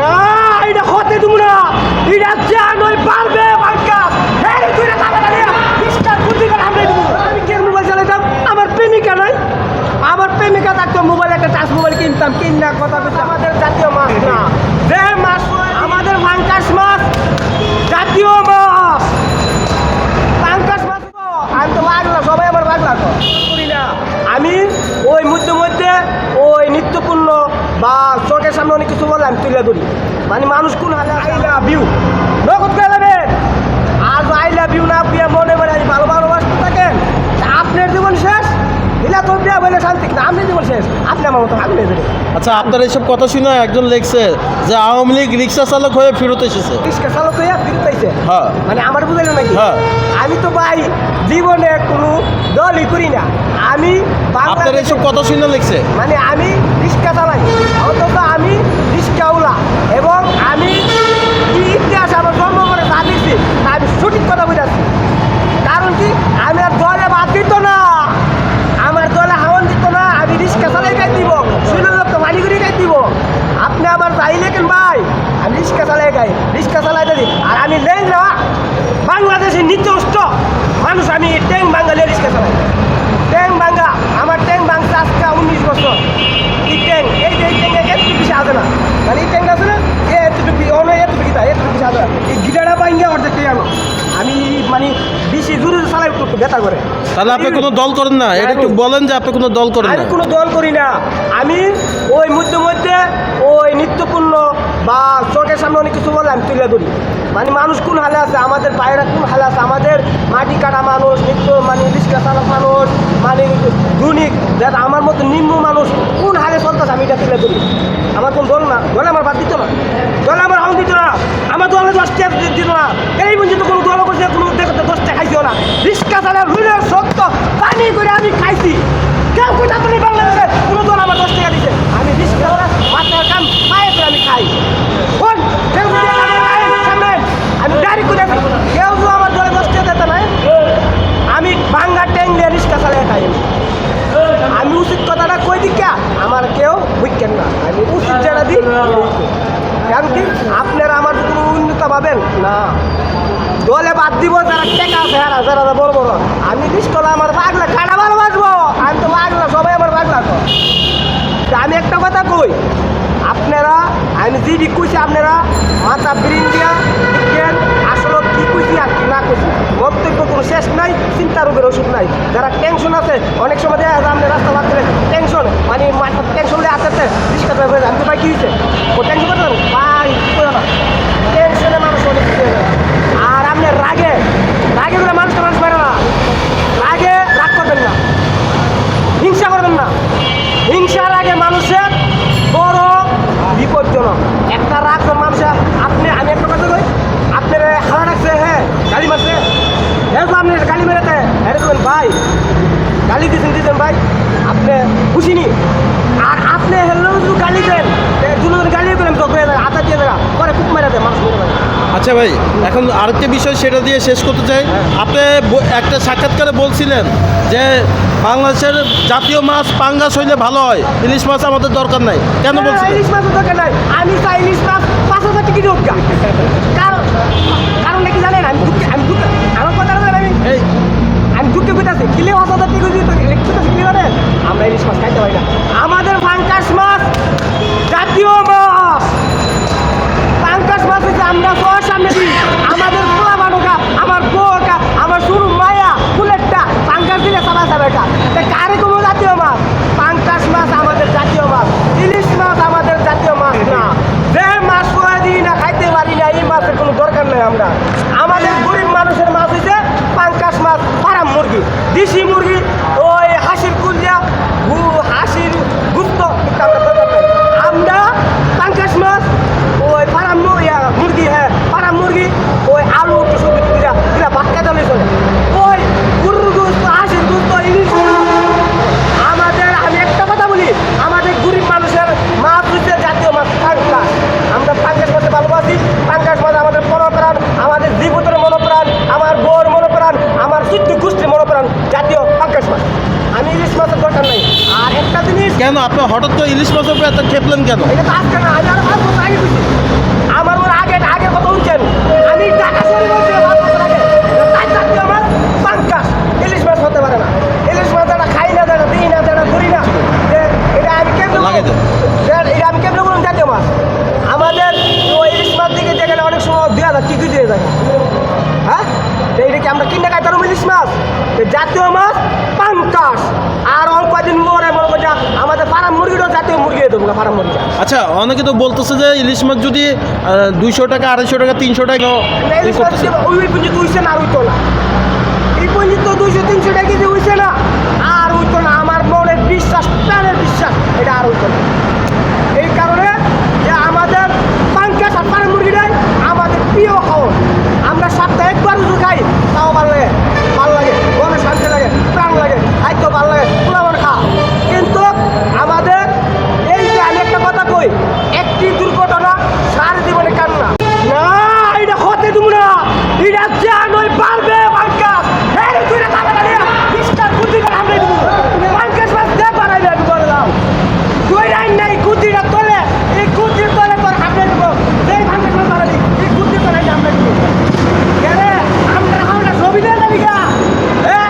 না এটা হতে তুমি না এটা জানোই পারবে বাঙ্কা এই তুই না কামে না মিস্টার বুদ্ধি করে আমরা দিব। আমি কে মোবাইল চালাইতাম? আমার প্রেমিকা নাই। আমার প্রেমিকা থাকতো, মোবাইল একটা টাচ মোবাইল কিনতাম, কিনা কথা বলতে আমাদের জাতীয় মাছ না যে মাছ আমাদের মাংকাস মাছ জাতীয় মাছ পাঙ্কাস মাছ তো আমি তো লাগলা সবাই আমার লাগলা তো করি না আমি ওই মধ্যে মধ্যে ওই নিত্যপূর্ণ বা চোখের সামনে অনেক কিছু বললাম তুলে ধরি মানে মানুষ কোন হালে আই লাভ ইউ? নগদ করে নেবেন আর আই লাভ ইউ না প্রিয়া মনে মনে আমি ভালো ভালোবাসতে থাকেন। আপনার জীবন শেষ? দিলা তো প্রিয়া বলে শান্তি না আপনার জীবন শেষ। আপনি আমার মতো ভাগলে দেবেন আচ্ছা আপনার এইসব কথা শুনে একজন লেখছে যে আওয়ামী লীগ রিক্সা চালক হয়ে ফেরত এসেছে। রিক্সা চালক হইয়া ফিরত আইছে? হ্যাঁ। মানে আমার বুঝাইলো নাকি? হ্যাঁ। আমি তো ভাই জীবনে কোনো দলই করি না। আমি আপনার এইসব কথা শুনে লিখছে। মানে আমি রিক্সা চালাই। অন্তত আমি রিক্সাওয়ালা এবং আমি কি ইতিহাস আমার জন্ম করে তা দেখছি তা আমি সঠিক কথা বুঝাচ্ছি কারণ কি আমি আর দলে বাদ দিত না আমার দলে হাওয়ান দিত না আমি রিক্সা চালাই গাই দিব শুনে লোক তো মানি করে গাই দিব আপনি আমার যাই লেখেন ভাই আমি রিক্সা চালাই গাই রিক্সা চালাই দিই আর আমি লেন না বাংলাদেশের নিত্যষ্ট মানুষ আমি ট্যাং বাঙালি রিক্সা চালাই ট্যাং ভাঙ্গা আমার ট্যাং ভাঙছে আজকে উনিশ বছর এই ট্যাং এই যে এই ট্যাঙ্গে এতটুকু বেশি আছে না মানে এই ট্যাঙ্ক আছে না? এ এতটুকু অনেক এতটুকু গীতা এতটুকু সাদা এই গিটারটা ভাঙ্গে অর্ধেক আনো আমি মানে বেশি জোরে চালাই একটু ব্যথা করে। তাহলে আপনি কোনো দল করেন না? এটা একটু বলেন যে আপনি কোনো দল করেন আমি না। কোনো দল করি না। আমি ওই মধ্যে মধ্যে ওই নিত্যপূর্ণ বা চোখের সামনে অনেক কিছু বললাম তুলে ধরি। মানে মানুষ কোন হালে আছে? আমাদের বাইরে কোন হালে আছে? আমাদের মাটি কাটা মানুষ, নিত্য মানে রিক্সা চালক মানুষ মানে ধুনিক যাতে আমার মতো নিম্ন মানুষ, কোন হালে চলতেছে? আমি এটা তুলে ধরি। আমার কোন দল না? দলে আমার বাদ দিত না। দলে আমার হাউন দিত না। আমার দলে দশটা দিত না। এই পর্যন্ত কোনো দল করছে কোনো দেখতে দশটা খাইছিও না। রিক্সা চালা রুলের সত্য, পানি করে আমি খাইছি কেউ কোথা তুমি বাংলাদেশে কোনো দল আমার দশ টাকা দিছে আমি রিক্সা মাথার কাম পায়ে করে আমি খাই কোন কেউ যদি আমার পায়ের সামনে আমি গাড়ি করে আছি, কেউ যদি আমার দলে দশ টাকা দিতে নাই আমি ভাঙ্গা ট্যাং দিয়ে রিক্সা চালিয়ে খাই আমি। আমি উচিত কথাটা কই দিক আমার কেউ বুঝছেন না আমি উচিত যেটা দিই কেন কি আপনারা আমার কোনো উন্নত পাবেন না দলে বাদ দিব যারা টেকা আছে, হারা, যারা বড় বড়। আমি নিষ্ঠলা আমার বাগলা কাটা ভালো বাঁচবো আমি তো বাগলা সবাই আমার বাগলা তো। আমি একটা কথা কই, আপনারা, আমি যে দিক আপনারা, মাথা ব্রিন দিয়া দেখেন আসলে কি কইছি আর কি না কইছি। বক্তব্য কোনো শেষ নাই চিন্তা রোগের ওষুধ নাই। যারা টেনশন আছে, অনেক সময় দেখা যায় আপনি রাস্তা বাদ দিলে টেনশন মানে মাথা টেনশন দিয়ে আসতে রিক্সা আমি তো ভাই কি হয়েছে ও টেনশন করতে ভাই করে না টেনশনে মানুষ অনেক কিছু হয়ে যায়। আর আপনার রাগে রাগে করে মানুষটা মানুষ পারে না রাগে রাগ করবেন না হিংসা করবেন না হিংসার আগে মানুষের বড় বিপজ্জনক একটা রাগ যখন মানুষের আপনি আমি একটা কথা কই আপনার হারা রাখছে হ্যাঁ গালি মারছে হ্যাঁ তো আপনি গালি মেরেতে হ্যাঁ করবেন ভাই গালি দিয়েছেন দিয়েছেন ভাই। আপনি খুশিনি আর আপনি হেলো যদি গালি দেন। দুজন গালি করেন তো আতা দিয়ে দেওয়া পরে খুব মেরে দেয় মানুষ আচ্ছা ভাই এখন আরেকটা বিষয় সেটা দিয়ে শেষ করতে চাই। আপনি একটা সাক্ষাৎকারে বলছিলেন যে বাংলাদেশের জাতীয় মাছ পাঙ্গাস হইলে ভালো হয়। ইলিশ মাছ আমাদের দরকার নাই। কেন না, বলছিলেন? ইলিশ মাছ দরকার নাই। আমি চাই ইলিশ মাছ পাঁচ হাজার টিকিট হোক। কারণ কারণ নাকি জানেন? আমি আমি আমার কথা আমি এই আছে। কিলে হাজার টিকিট দিতে লিখতেছি কিলে জানেন? আমরা ইলিশ মাছ খাইতে পারি না আমাদের পাঙ্কাশ মাছ জাতীয় মাছ পাঙ্কাশ মাছ হচ্ছে আমরা সবার সামনে দিই আমাদের পোলা মানুষা আমার বউকা আমার শুরু মায়া ফুলেরটা পাঙ্কাশ দিলে সবাই যাবে কা তা কারে কোনো জাতীয় মাছ পাঙ্কাশ মাছ আমাদের জাতীয় মাছ ইলিশ মাছ আমাদের জাতীয় মাছ না যে মাছ পোয়া দিই না খাইতে পারি না এই মাছের কোনো দরকার নেই আমরা আমাদের গরিব মানুষের মাছ হচ্ছে পাঙ্কাশ মাছ ফারাম মুরগি দেশি মুরগি ওই হাসির কুলিয়া গু- হাসির গুস্ত কিন্তু আমরা দরকার নেই। আমরা পাঙ্কাশ মাছ ওই ফারাম মু- ইয়া, মুরগি হ্যাঁ ফারাম মুরগি ওই আলু একটু সবজি দিলা দিলা বাক্কা দলে চলে ওই গরুর গুস্ত হাসির গুস্ত ইলিশ মাছ। আমাদের আমি একটা কথা বলি আমাদের গরিব মানুষের মাছ হচ্ছে জাতীয় মাছ পাঙ্কাশ আমরা পাঙ্কাশ মাছে ভালোবাসি পাঙ্কাশ মাছ আমাদের মনোপ্রাণ আমাদের জীবনের মনোপ্রাণ আমার বোর মনোপ্রাণ আমার চুদ্দ গোষ্ঠীর মনোপ্রাণ জাতীয় পাঙ্কাশ মাছ আমি ইলিশ মাছের দরকার নাই আর একটা জিনিস কেন আপনি হঠাৎ তো ইলিশ মাছের উপরে এত খেপলেন কেন এটা তো আজকে না আমি আরও পাঁচ বছর আগে বুঝি হাজার কি দিয়ে যায় হ্যাঁ তো এইটা কি আমরা কিনে খাইতে পারব ইলিশ মাছ তো জাতীয় মাছ পাঙ্কাস আর অল্প দিন মরে মনে করছে আমাদের ফার্ম মুরগিটাও জাতীয় মুরগি দেবো না ফার্ম মুরগি আচ্ছা অনেকে তো বলতেছে যে ইলিশ মাছ যদি দুইশো টাকা, আড়াইশো টাকা, তিনশো টাকা না এই তো দুইশো, তিনশো টাকা না আর না আমার বিশ্বাস বিশ্বাস, এটা আর না এই কারণে যে আমাদের পাঙ্কাস আর ফার্ম মুরগিটাই আমাদের প্রিয় খাওয়া আমরা সপ্তাহে একবার শুধু খাই তাও ভালো লাগে ভালো লাগে মনে শান্তি লাগে প্রাণ লাগে খাইতে ভালো লাগে পুরাবার খা কিন্তু আমাদের এই যে আমি একটা কথা কই একটি দুর্ঘটনা সারা জীবনে কান্না না এটা হতে দেবো না এটা জান ওই পারবে পাঙ্কাস হ্যাঁ রে, তুই না কাটা কাটিয়া মিস্টার কুদ্দি করে আমরা দেবো পাঙ্কাস মাছ দেখ বানাইবে আমি বললাম তুই রাইন নাই কুদ্দিটা তোলে এই কুদ্দির তোলে তোর হাতে দেবো এই পাঙ্কাস মাছ বানাবি এই কুদ্দি তোলে আমরা দেবো কেরে আমরা আমরা ছবি দিয়ে যাবি গা হ্যাঁ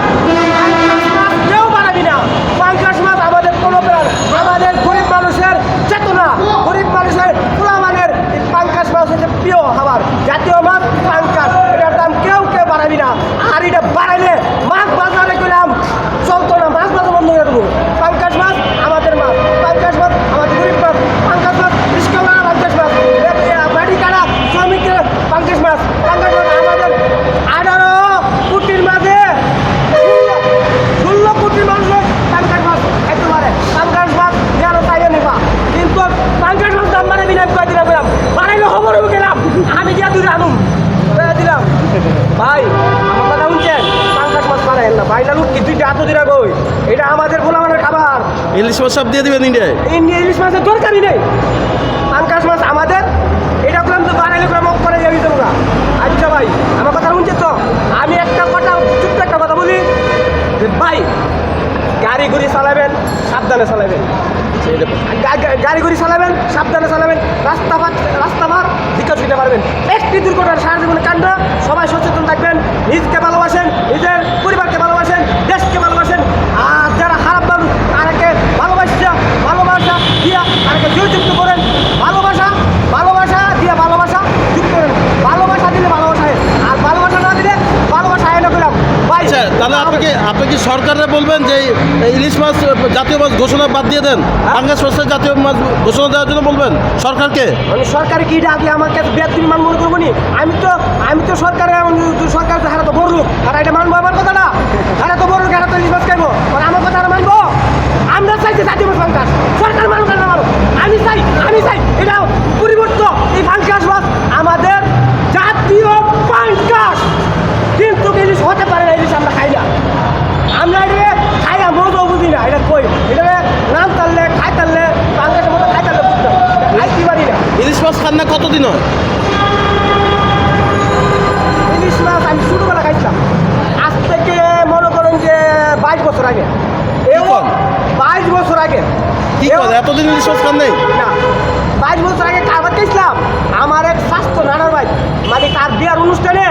পাঙ্কাস মাছ কেউ বানাবি না পাঙ্কাস মাছ আমাদের কোনো প্রাণ আমাদের গরিব মানুষের চেতনা গরিব মানুষের পোলামানের এই পাঙ্কাস মাছ হচ্ছে প্রিয় খাবার জাতীয় মাছ পাঙ্কাস এটার দাম কেউ কেউ বাড়াবি না আর এটা বাড়াইলে মাছ বাজারে গেলাম চলতো না মাছ বাজার বন্ধ করে দেবো পাঙ্কাস মাছ আমাদের মাছ পাঙ্কাস মাছ আমাদের গরিব মাছ পাঙ্কাস মাছ রিস্কাওয়ালা পাঙ্কাস মাছ বাড়ি কাটা শ্রমিকের পাঙ্কাস মাছ পাঙ্কাস মাছ আমাদের আঠারো কোটির মাঝে ষোলো- ষোলো কোটি মানুষের পাঙ্কাস মাছ খাইতে পারে পাঙ্কাস মাছ যেন তাইয়ে নিবা কিন্তু পাঙ্কাস মাছ দাম বাড়াবি না কয় দিলাম গেলাম বাড়াইলে খবর হবে গেলাম আমি দিয়া দুটো আনুম কয়ে দিলাম ভাই আমার কথা শুনছেন পাঙ্কাস মাছ বাড়াই না ভাই না লুট কি দুইটা এত দিরা কই এটা আমাদের গোলামানের খাবার মাছ সব দিয়ে দিবেন ইন্ডিয়ায়? ইন্ডিয়া ইলিশ মাছের দরকারই নেই। পাঙ্কাস মাছ আমাদের, এটা করলাম তো বানাইলে করে মক করে যাবি তোমরা আচ্ছা ভাই, আমার কথা শুনছে তো? আমি একটা কথা, ছোট্ট একটা কথা বলি। যে ভাই, গাড়ি গুড়ি চালাবেন, সাবধানে চালাবেন। গাড়ি গুড়ি চালাবেন, সাবধানে চালাবেন, রাস্তা পার রাস্তা পার দিকে ছুটে পারবেন একটি দুর্ঘটনা সারা জীবনে কাণ্ড, সবাই সচেতন থাকবেন, নিজকে ভালোবাসেন নিজের পরিবারকে ভালোবাসেন দেশকে ভালোবাসেন আর যারা খারাপ মানুষ তারাকে ভালোবাসা ভালোবাসা দিয়া তারাকে জয়যুক্ত করেন ভালোবাসা ভালোবাসা দিয়া ভালোবাসা যুক্ত করেন ভালোবাসা দিলে ভালোবাসা হয় আর ভালোবাসা না দিলে ভালোবাসা হয় না পেলাম ভাই আচ্ছা তাহলে আপনি কি আপনি কি সরকারে বলবেন যে ইলিশ মাছ জাতীয় মাছ ঘোষণা বাদ দিয়ে দেন? পাঙ্গাস মাছের জাতীয় মাছ ঘোষণা দেওয়ার জন্য বলবেন সরকারকে? মানে সরকারে কি ডাকলে আমার কাছে বেতনি মান মনে করব নি। আমি তো আমি তো সরকারে সরকার তো হারা তো বড় লোক আর এটা মানবো আমার কথাটা হারা তো বড় লোক হারা তো ইলিশ মাছ খাইবো আর আমার কথাটা মানবো আমরা চাইছি জাতীয় মাছ ফাঙ্কাস সরকার মানুষ না মানো আমি চাই আমি চাই এটা পরিবর্তন এই ফাঙ্কাস মাছ আমাদের জাতীয় ফাঙ্কাস কিন্তু ইলিশ হতে পারে না ইলিশ আমরা খাই না আমরা এটা খাই না মজা বুঝি না এটা কই এটা নাম তাললে খাই তাললে ফাঙ্কাসের মতো খাই তাললে বুঝতাম খাইতে পারি না ইলিশ মাছ খান না কতদিন হয়? ইলিশ মাছ আমি ছোটোবেলা খাইছিলাম। আজ থেকে মনে করেন যে বাইশ বছর আগে। কন? বাইশ বছর আগে। কি এতদিন ইলিশ মাছ খান নেই? না। বাইশ বছর আগে খাবার খাইছিলাম। আমার এক স্বাস্থ্য নানার ভাই মানে তার বিয়ার অনুষ্ঠানে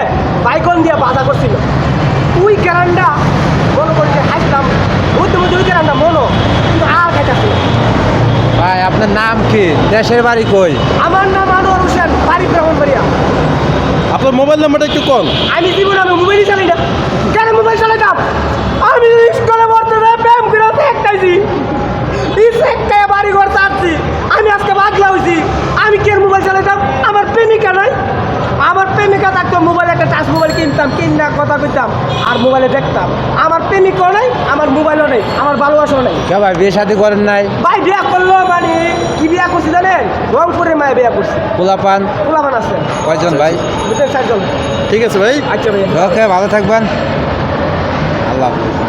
বাইকন দিয়ে বাধা করছিল। ওই গ্যারান্ডা মনে করি যে খাইছিলাম। মধ্যে মধ্যে ওই গ্যারান্ডা মনো কিন্তু আর খাইতেছিল। আপনার নাম কি? দেশের বাড়ি কই? আমার নাম আনোয়ার হোসেন বাড়ি ব্রাহ্মণবাড়িয়া। আপনার মোবাইল নাম্বারটা একটু কম আমি দিব আমি মোবাইলই চালাই না। কেন মোবাইল চালাই না আমি স্কুলে পড়তে প্রেম করে একটাইছি একটাই বাড়ি ঘর চাচ্ছি আমি আজকে বাদলা হয়েছি আমি কে মোবাইল চালাইতাম আমার প্রেমিকা নাই আমার প্রেমিকা থাকতো মোবাইল একটা টাচ মোবাইল কিনতাম কিনা কথা কইতাম আর মোবাইলে দেখতাম। আমার প্রেমিকও নেই আমার মোবাইলও নেই আমার ভালোবাসাও নেই। কে ভাই বিয়ে শাদি করেন নাই? ভাই বিয়া করল মানে কি বিয়া করছি জানেন? রংপুরে মায়ে বিয়া করছি। পোলাপান? পোলাপান আছে। কয়জন ভাই? দুটো চারজন। ঠিক আছে ভাই। আচ্ছা ভাই ওকে ভালো থাকবেন। আল্লাহ হাফিজ।